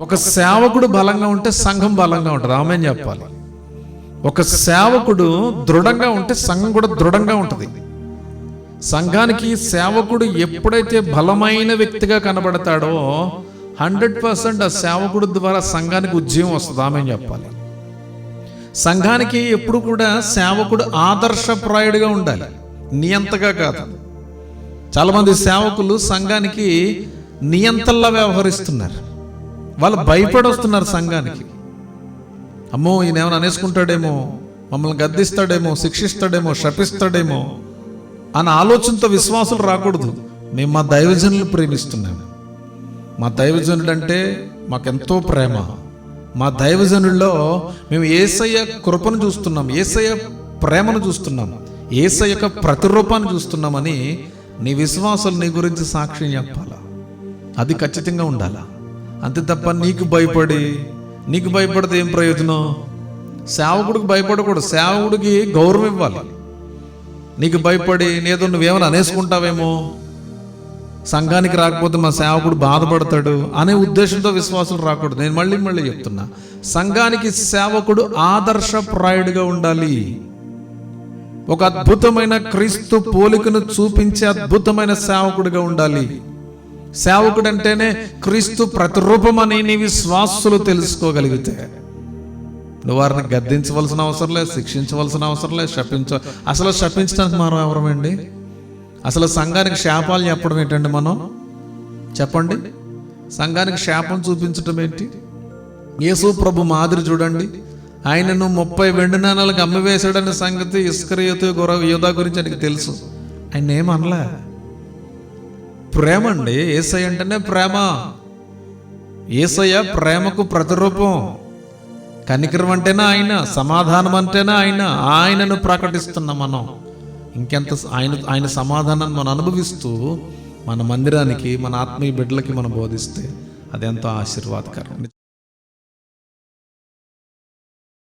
ఒక సేవకుడు బలంగా ఉంటే సంఘం బలంగా ఉంటుంది. ఆమె చెప్పాలి. ఒక సేవకుడు దృఢంగా ఉంటే సంఘం కూడా దృఢంగా ఉంటుంది. సంఘానికి సేవకుడు ఎప్పుడైతే బలమైన వ్యక్తిగా కనబడతాడో హండ్రెడ్ పర్సెంట్ ఆ సేవకుడు ద్వారా సంఘానికి ఉద్యమం వస్తుంది. ఆమె చెప్పాలి. సంఘానికి ఎప్పుడు కూడా సేవకుడు ఆదర్శప్రాయుడిగా ఉండాలి. నియంతగా కాదు. చాలామంది సేవకులు సంఘానికి నియంతల్లా వ్యవహరిస్తున్నారు. వాళ్ళు భయపడి వస్తున్నారు సంఘానికి. అమ్మో ఈయన ఏమైనా అనేసుకుంటాడేమో మమ్మల్ని గద్దిస్తాడేమో శిక్షిస్తాడేమో శపిస్తాడేమో అన్న ఆలోచనతో విశ్వాసులు రాకూడదు. మేము మా దైవజనులు ప్రేమిస్తున్నాము. మా దైవజనులు అంటే మాకెంతో ప్రేమ. మా దైవజనుల్లో మేము ఏసయ్య కృపను చూస్తున్నాం ఏసయ్య ప్రేమను చూస్తున్నాం ఏసయ్య యొక్క ప్రతిరూపాన్ని చూస్తున్నామని నీ విశ్వాసులు నీ గురించి సాక్ష్యం చెప్పాలా? అది ఖచ్చితంగా ఉండాలా? అంతే తప్ప నీకు భయపడి నీకు భయపడితే ఏం ప్రయోజనం? సేవకుడికి భయపడకూడదు. సేవకుడికి గౌరవం ఇవ్వాలి. నీకు భయపడి నేదో నువ్వేమైనా అనేసుకుంటావేమో? సంఘానికి రాకపోతే మా సేవకుడు బాధపడతాడు అనే ఉద్దేశంతో విశ్వాసులు రాకూడదు. నేను మళ్ళీ మళ్ళీ చెప్తున్నా. సంఘానికి సేవకుడు ఆదర్శప్రాయుడిగా ఉండాలి. ఒక అద్భుతమైన క్రీస్తు పోలికను చూపించే అద్భుతమైన సేవకుడిగా ఉండాలి. సేవకుడు అంటేనే క్రీస్తు ప్రతిరూపమని నీ విశ్వాసులు తెలుసుకోగలిగితే. నువ్వు వారిని గద్దించవలసిన అవసరం లేదు శిక్షించవలసిన అవసరం లేదు శపించ అసలు శపించడానికి మనం ఎవరమండి? అసలు సంఘానికి శాపాలు చెప్పడం ఏంటండి మనం? చెప్పండి. సంఘానికి శాపం చూపించడం ఏంటి? యేసు ప్రభు మాదిరి చూడండి. ఆయనను ముప్పై వెండి నాణాలకు అమ్మివేశాడనే సంగతి ఇస్కరియోతు గుర యోధా గురించి ఆయనకి తెలుసు. ఆయన ఏమనలే ప్రేమ అండి ఏసయ్య అంటేనే ప్రేమ. ఏసయ్య ప్రేమకు ప్రతిరూపం. కనికరం అంటేనే ఆయన సమాధానం అంటేనే ఆయన ఆయనను ప్రకటిస్తున్నాం మనం. ఇంకెంత ఆయన ఆయన సమాధానాన్ని మనం అనుభవిస్తూ మన మందిరానికి మన ఆత్మీయ బిడ్డలకి మనం బోధిస్తే అదెంతో ఆశీర్వాదకరం.